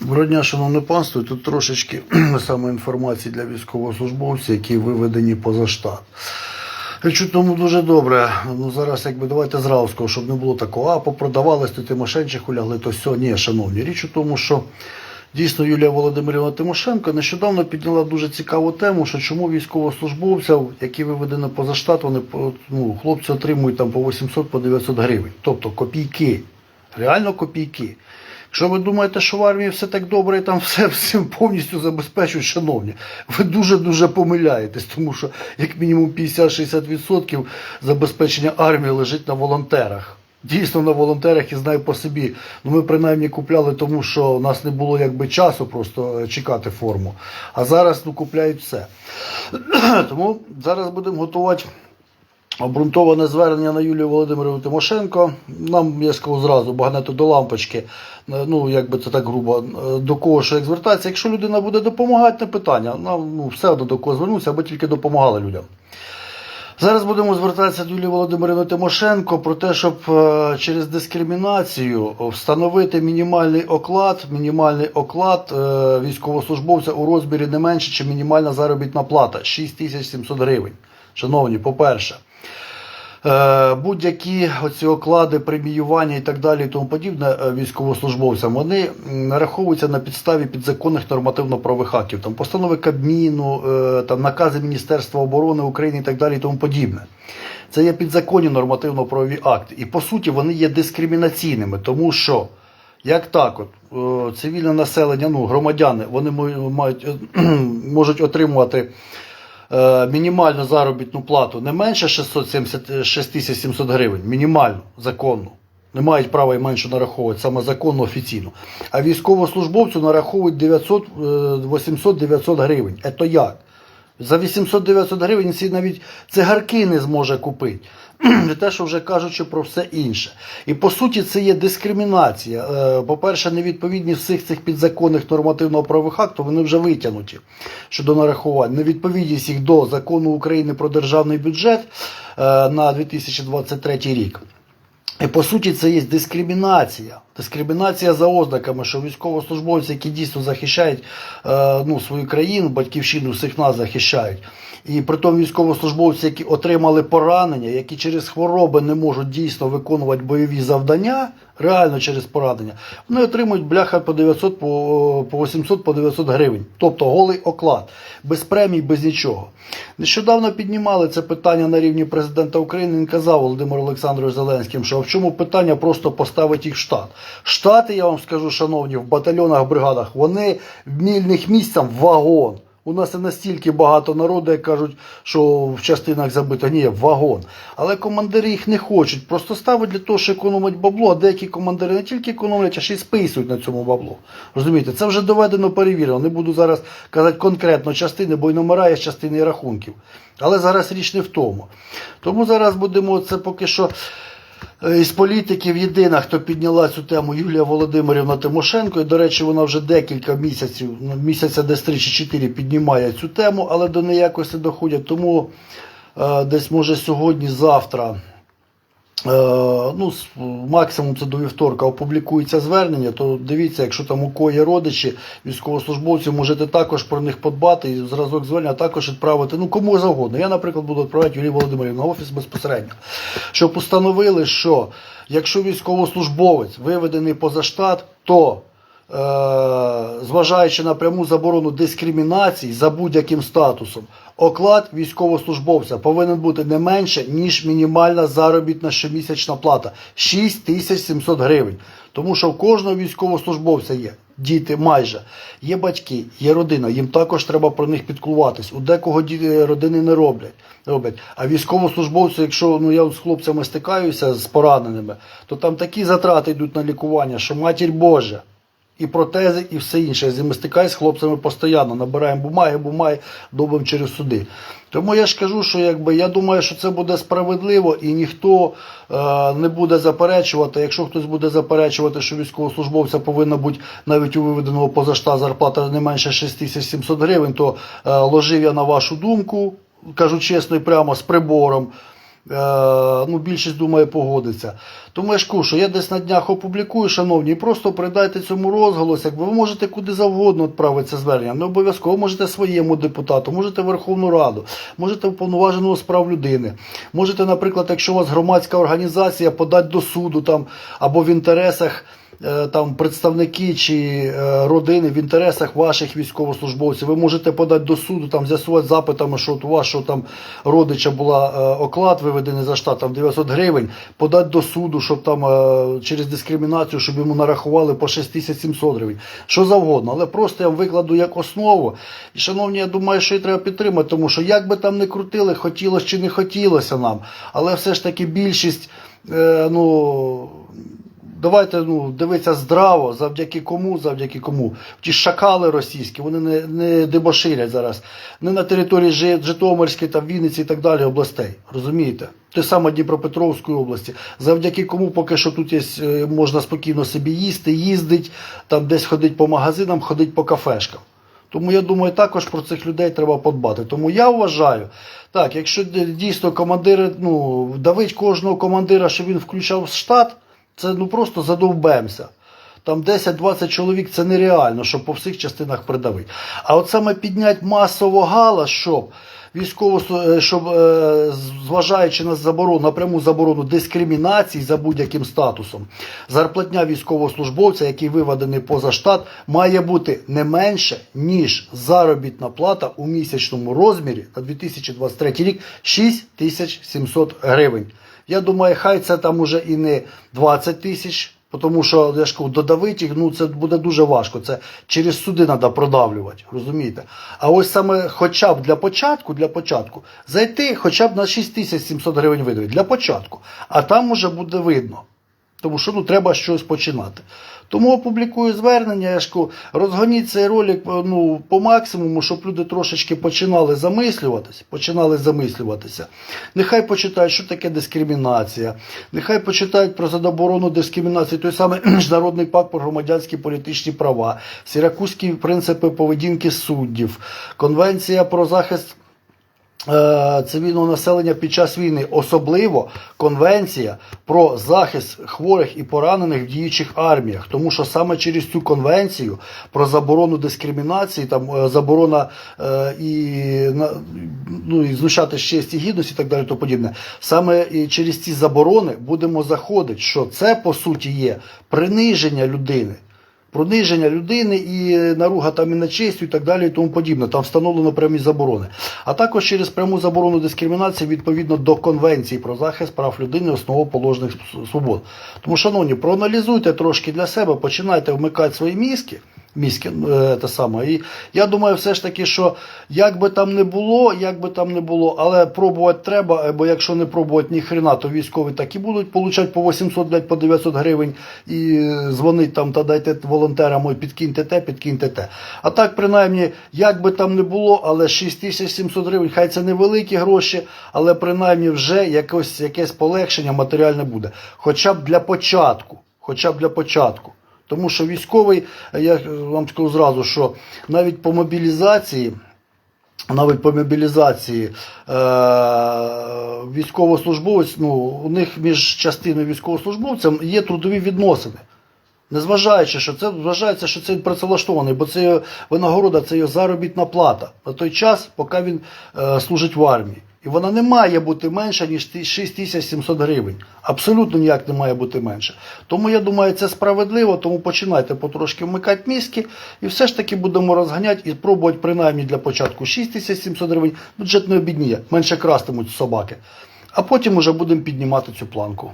Доброго дня, шановне панство. Тут трошечки саме інформації для військовослужбовців, які виведені поза штат. Якщо тому дуже добре, ну зараз якби давайте зразу скажу, щоб не було такого, а попродавались, то Тимошенчиху лягли, то все. Ні, шановні. Річ у тому, що дійсно Юлія Володимирівна Тимошенко нещодавно підняла дуже цікаву тему, що чому військовослужбовців, які виведені поза штат, вони ну, хлопці отримують там по 800 по 900 гривень. Тобто копійки. Реально копійки. Якщо ви думаєте, що в армії все так добре і там все всім повністю забезпечують, шановні, ви дуже-дуже помиляєтесь, тому що як мінімум 50-60% забезпечення армії лежить на волонтерах. Дійсно на волонтерах і знаю по собі. Ну ми принаймні купляли, тому що у нас не було якби часу просто е, чекати форму. А зараз ну, купляють все. тому зараз будемо готувати обґрунтоване звернення на Юлію Володимирівну Тимошенко. Нам, я скажу зразу, багато до лампочки, е, ну як би це так грубо, е, до кого що як звертатися. Якщо людина буде допомагати, не питання. Нам ну, все одно до кого звернутися, аби тільки допомагали людям. Зараз будемо звертатися до Юлії Володимирівни Тимошенко про те, щоб е, через дискримінацію встановити мінімальний оклад, мінімальний оклад військовослужбовця у розмірі не менше, ніж мінімальна заробітна плата 6700 гривень. Шановні, по-перше, Е, будь-які оці оклади, преміювання і так далі, і тому подібне е, військовослужбовцям, вони нараховуються на підставі підзаконних нормативно-правових актів, там постанови Кабміну, е, там накази Міністерства оборони України і так далі, і тому подібне. Це є підзаконні нормативно-правові акти. І по суті вони є дискримінаційними, тому що як так, от е, цивільне населення, ну громадяни, вони мають е, можуть отримувати е, мінімальну заробітну плату не менше 670, 6700 гривень, мінімальну, законну. Не мають права і менше нараховувати, саме законно, офіційно. А військовослужбовцю нараховують 900, е, 800-900 гривень. Ето як? За 800-900 гривень собі навіть цигарки не зможе купити. Не те, що вже кажучи про все інше. І по суті, це є дискримінація. Е, По-перше, невідповідність всіх цих підзаконних нормативно-правових актів, вони вже витягнуті щодо нарахувань. Невідповідність їх до закону України про державний бюджет е, на 2023 рік. І по суті, це є дискримінація. Дискримінація за ознаками, що військовослужбовці, які дійсно захищають е, ну, свою країну, батьківщину, всіх нас захищають. І при тому військовослужбовці, які отримали поранення, які через хвороби не можуть дійсно виконувати бойові завдання, реально через поранення, вони отримують бляха по 900, по, по 800, по 900 гривень. Тобто голий оклад, без премій, без нічого. Нещодавно піднімали це питання на рівні президента України. Він казав Володимир Олександрович Зеленським, що в чому питання просто поставити їх в штат. Штати, я вам скажу, шановні, в батальйонах, бригадах, вони в мільних місцям вагон. У нас і настільки багато народу, як кажуть, що в частинах забито. Ні, вагон. Але командири їх не хочуть. Просто ставить для того, що економить бабло, а деякі командири не тільки економлять, а ще й списують на цьому бабло. Розумієте, це вже доведено перевірено. Не буду зараз казати конкретно частини, бо й номера є частини і рахунків. Але зараз річ не в тому. Тому зараз будемо це поки що. Е, Із політиків єдина, хто підняла цю тему Юлія Володимирівна Тимошенко. І, до речі, вона вже декілька місяців, ну, місяця десь 3 чи 4 піднімає цю тему, але до неї якось не доходять. Тому е, десь може сьогодні, завтра, е, ну, максимум це до вівторка опублікується звернення, то дивіться, якщо там у кого є родичі, військовослужбовців, можете також про них подбати і зразок звернення також відправити. Ну, кому завгодно. Я, наприклад, буду відправляти Юлії Володимирівні на офіс безпосередньо. Щоб установили, що якщо військовослужбовець виведений поза штат, то е, зважаючи на пряму заборону дискримінації за будь-яким статусом, оклад військовослужбовця повинен бути не менше, ніж мінімальна заробітна щомісячна плата 6700 гривень. Тому що в кожного військовослужбовця є діти майже, є батьки, є родина, їм також треба про них підклуватись. У декого ді- родини не роблять. роблять. А військовослужбовці, якщо ну я з хлопцями стикаюся з пораненими, то там такі затрати йдуть на лікування, що матір Божа і протези, і все інше. Я з з хлопцями постійно, набираємо бумаги, бумаги, добимо через суди. Тому я ж кажу, що якби я думаю, що це буде справедливо і ніхто е, не буде заперечувати. Якщо хтось буде заперечувати, що військовослужбовця повинна бути навіть у виведеного поза штат зарплата не менше 6700 гривень, то е, ложив я на вашу думку, кажу чесно і прямо з прибором. Ну, більшість думає погодиться. Тому я ж кажу, що я десь на днях опублікую, шановні, і просто придайте цьому розголос. Якби ви можете куди завгодно відправити це звернення. Не обов'язково можете своєму депутату, можете Верховну Раду, можете уповноваженого з прав людини. Можете, наприклад, якщо у вас громадська організація, подати до суду там або в інтересах е, там представники чи е, родини в інтересах ваших військовослужбовців. Ви можете подати до суду, там з'ясувати запитами, що от у вашого там родича була е, оклад виведений за штат там 900 гривень, подати до суду, щоб там е, через дискримінацію, щоб йому нарахували по 6700 гривень. Що завгодно, але просто я вам викладу як основу. І, шановні, я думаю, що і треба підтримати, тому що як би там не крутили, хотілося чи не хотілося нам, але все ж таки більшість, е, ну. Давайте ну, дивитися здраво, завдяки кому, завдяки кому. Ті шакали російські, вони не, не дебоширять зараз. Не на території Житомирської, там, Вінниці і так далі областей. Розумієте? Те саме Дніпропетровської області. Завдяки кому поки що тут є, е, можна спокійно собі їсти, їздить, там десь ходить по магазинам, ходить по кафешкам. Тому я думаю, також про цих людей треба подбати. Тому я вважаю, так, якщо дійсно командири, ну, давить кожного командира, щоб він включав штат, це ну просто задовбемося. Там 10-20 чоловік це нереально, щоб по всіх частинах придавити. А от саме підняти масово галас, щоб військово, е, щоб е, зважаючи на заборону, на пряму заборону дискримінації за будь-яким статусом, зарплатня військовослужбовця, який виведений поза штат, має бути не менше, ніж заробітна плата у місячному розмірі на 2023 рік 6700 гривень. Я думаю, хай це там уже і не 20 тисяч, тому що я ж кажу, додавити їх, ну це буде дуже важко. Це через суди треба продавлювати, розумієте? А ось саме хоча б для початку, для початку, зайти хоча б на 6700 гривень видавити, для початку. А там уже буде видно. Тому що ну, треба щось починати. Тому опублікую звернення, я ж розгоніть цей ролик ну, по максимуму, щоб люди трошечки починали замислюватися, починали замислюватися. Нехай почитають, що таке дискримінація, нехай почитають про заборону дискримінації, той самий Міжнародний пакт про громадянські політичні права, Сіракузькі принципи поведінки суддів, Конвенція про захист е, цивільного населення під час війни, особливо конвенція про захист хворих і поранених в діючих арміях. Тому що саме через цю конвенцію про заборону дискримінації, там е, заборона е, і, ну, і знущати з честі гідності і так далі, то подібне. Саме через ці заборони будемо заходити, що це по суті є приниження людини. Приниження людини і наруга там і на честю і так далі, і тому подібне. Там встановлено прямі заборони. А також через пряму заборону дискримінації відповідно до Конвенції про захист прав людини, основоположних свобод. Тому, шановні, проаналізуйте трошки для себе, починайте вмикати свої мізки. Мізки, е, те саме. І я думаю, все ж таки, що як би там не було, як би там не було, але пробувати треба, бо якщо не пробувати ні хрена, то військові так і будуть получати по 800, блядь, по 900 гривень і е, дзвонить там та дайте волонтерам, підкиньте те, підкиньте те. А так, принаймні, як би там не було, але 6700 гривень, хай це невеликі гроші, але принаймні вже якось, якесь полегшення матеріальне буде. Хоча б для початку. Хоча б для початку. Тому що військовий, я вам скажу зразу, що навіть по мобілізації, навіть по мобілізації е- військовослужбовець, ну, у них між частиною військовослужбовцем є трудові відносини. Незважаючи, що це вважається, що це працевлаштований, бо це його винагорода, це його заробітна плата на той час, поки він е, служить в армії. І вона не має бути менша, ніж 6700 гривень. Абсолютно ніяк не має бути менше. Тому я думаю, це справедливо, тому починайте потрошки вмикати мізки і все ж таки будемо розганяти і пробувати принаймні для початку 6700 гривень. Бюджет не обідніє, менше крастимуть собаки. А потім уже будемо піднімати цю планку.